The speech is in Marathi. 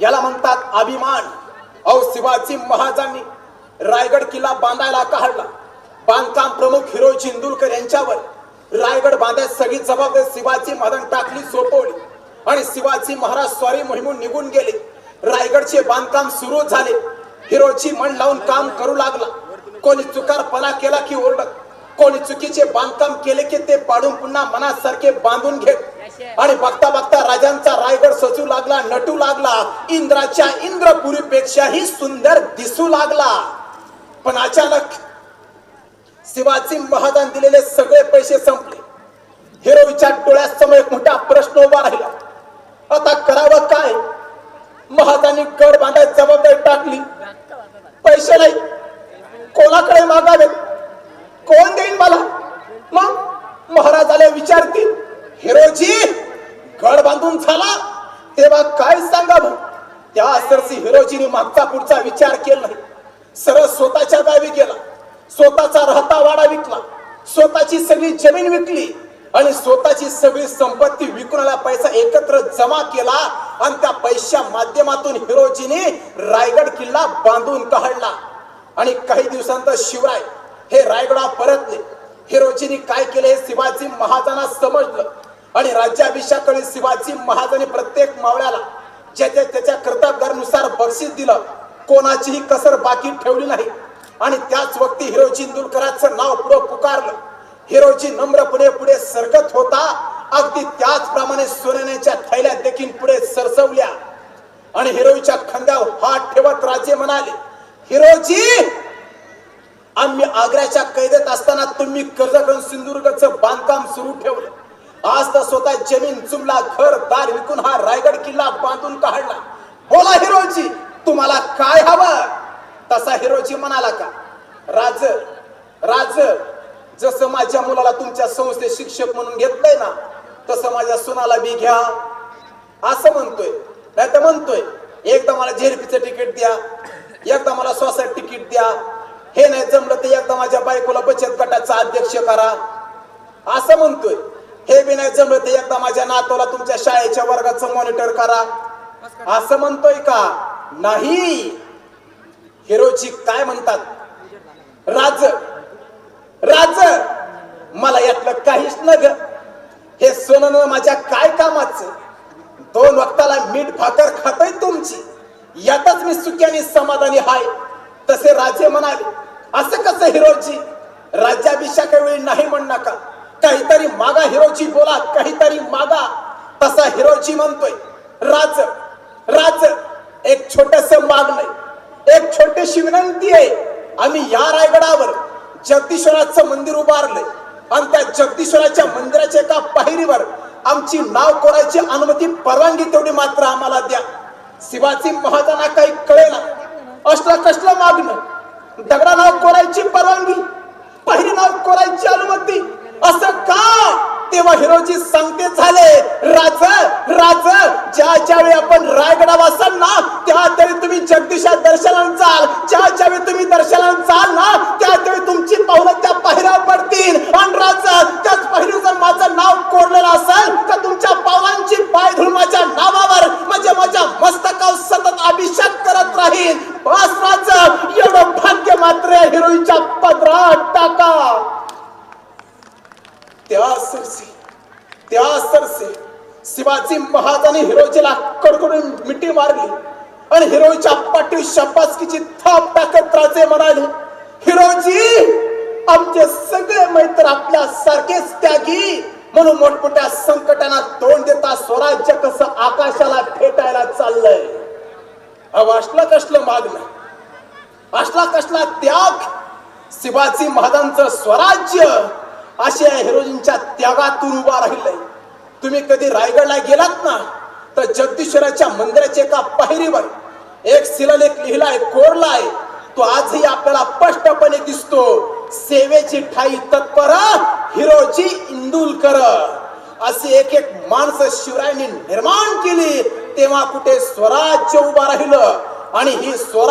याला म्हणतात अभिमान. अहो शिवाजी महाराजांनी रायगड किल्ला बांधायला काढला बांधकाम प्रमुख हिरो चिंदुलकर यांच्यावर रायगड बांधायची सगळी जबाबदारी शिवाजी महाराज टाकली सोपवली. आणि शिवाजी महाराज स्वारी मोहिमून निघून गेले. रायगडचे बांधकाम सुरू झाले. हिरोची मन लावून काम करू लागला. कोणी चुकारपणा केला की ओरडत? कोणी चुकीचे बांधकाम केले की ते पाडून पुन्हा मनासारखे बांधून घेत? आणि बघता बघता नटू लागला. इंद्राच्या इंद्रपुरीपेक्षाही सुंदर दिसू लागला. पण अचानक शिवाजी महादान दिलेले सगळे पैसे संपले. हिरोईच्या डोळ्यासमोर एक मोठा प्रश्न उभा राहिला. आता करावं काय? महाराजांनी गड बांधायची जबाबदारी टाकली. पैसे नाही. कोणाकडे मागावे कोण देईल मला? मग महाराजाला विचारतील हिरोजी गड बांधून झाला? तेव्हा काय सांगावं? त्या सरसी हिरोजीने मागचा पुढचा विचार केला नाही. सरळ स्वतःच्या गावी गेला. स्वतःचा राहता वाडा विकला. स्वतःची सगळी जमीन विकली आणि स्वतःची सगळी संपत्ती विकून पैसा एकत्र जमा केला आणि त्या पैशा माध्यमातून हिरोजीने रायगड किल्ला बांधून काढला. आणि काही दिवसांतर शिवराय हे रायगडा परतले. हिरोजीने काय केले हे शिवाजी महाराजांना समजलं. आणि राज्याभिषेकाकडे शिवाजी महाराजांनी प्रत्येक मावळ्याला ज्याच्या त्याच्या कर्तबगारनुसार बक्षीस दिलं. कोणाचीही कसर बाकी ठेवली नाही. आणि त्याच वक्ती हिरोजी इंदुलकरांचं नाव पुढे पुकारलं. हिरोजी नम्रपणे पुढे सरकत होता. अगदी त्याचप्रमाणे सोन्याच्या थैल्या देखील पुढे सरसवल्या. आणि हिरोईच्या खांद्यावर हात ठेवत राजे म्हणाले हिरोजी आम्ही आग्र्याच्या कैदेत असताना तुम्ही कर्ज करून सिंधुदुर्गचं बांधकाम सुरू ठेवलं. आज तर स्वतः जमीन चुमला घर दार विकून हा रायगड किल्ला बांधून काढला. बोला हिरोजी तुम्हाला काय हवं? तसा हिरोजी म्हणाला का राज राज जसं माझ्या मुलाला तुमच्या संस्थेत शिक्षक म्हणून घेतलंय ना तसं माझ्या सुनाला बी घ्या. असं म्हणतोय. नाही तर म्हणतोय एकदा मला झेरपीचं तिकीट द्या एकदा मला स्वसाय तिकीट द्या. हे नाही जमलं तर एकदा माझ्या बायकोला बचत गटाचा अध्यक्ष करा. असं म्हणतोय. हे बी नाही जमलं एकदा माझ्या नातोला तुमच्या शाळेच्या वर्गाचं मॉनिटर करा. असं म्हणतोय का? नाही. हिरोजी काय म्हणतात? राज राज मला यातलं काहीच न ग हे सोनं माझ्या काय कामाचं? दोन वक्ताला मीठ भाकर खातय तुमची. यातच मी सुख्याने समाधानी हाय. तसे राजे म्हणाले असं कसं हिरोजी? राज्याभिषेकावेळी नाही म्हण नका. काहीतरी मागा हिरोची बोला काहीतरी मागा. तसा हिरोची म्हणतोय राज राज एक छोटस मागणं एक छोटीशी विनंती आहे आम्ही या रायगडावर जगदीश्वराचं मंदिर उभारलंय. आणि त्या जगदीश्वराच्या मंदिराच्या एका पायरीवर आमची नाव कोरायची अनुमती परवानगी तेवढी मात्र आम्हाला द्या. शिवाजी महाराजांना काही कळेना. असलं कसलं मागणं. दगडा नाव कोरायची परवानगी पहिरी नाव कोरायची अनुमती. असं का? तेव्हा हिरोजी सांगते झाले राज राज ज्या ज्यावेळी आपण रायगडा वाचाल ना त्या तरी तुम्ही जगदीशा दर्शनाला जाल. ज्या ज्यावेळी तुम्ही दर्शनाला जाल ना त्या त्यावेळी तुमची पावलं त्या पायऱ्यावर पडतील. आणि राज त्याच पायरी जर माझं नाव कोरलेलं असेल तर तुमच्या पावलांची पाय धुळ माझ्या नावावर म्हणजे माझ्या मस्तकावर सतत अभिषेक करत राहील. बस राज एवढं भाग्य मात्र हिरोईनच्या पदरात टाका. त्या सरसे त्या सरसे. शिवाजी महाराजांनी हिरोजीला कडकडून मिठी मारली आणि हिरोईच्या पाठी शपासकीची थाप टाकत राजे म्हणाले हिरोजी आमचे सगळे मैत्र आपल्या सारखेच त्यागी. म्हणून मोठमोठ्या संकटांना तोंड देता स्वराज्य कसं आकाशाला फेटायला चाललंय. अहो असलं कसलं मागणं? असला कसला त्याग? शिवाजी महाराजांचं स्वराज्य अशा हिरोजींच्या त्यागातून उभा राहिलंय. तुम्ही कधी रायगडला गेलात ना तर जगदीश्वराच्या मंदिराच्या एका पायरीवर एक शिलालेख लिहिलाय कोरलाय. तो आजही आपल्याला स्पष्टपणे दिसतो सेवेची ठाई तत्पर हिरोजी इंदुलकर. असे एक एक माणसं शिवरायांनी निर्माण केली तेव्हा कुठे स्वराज्य उभा राहिलं आणि ही स्वरा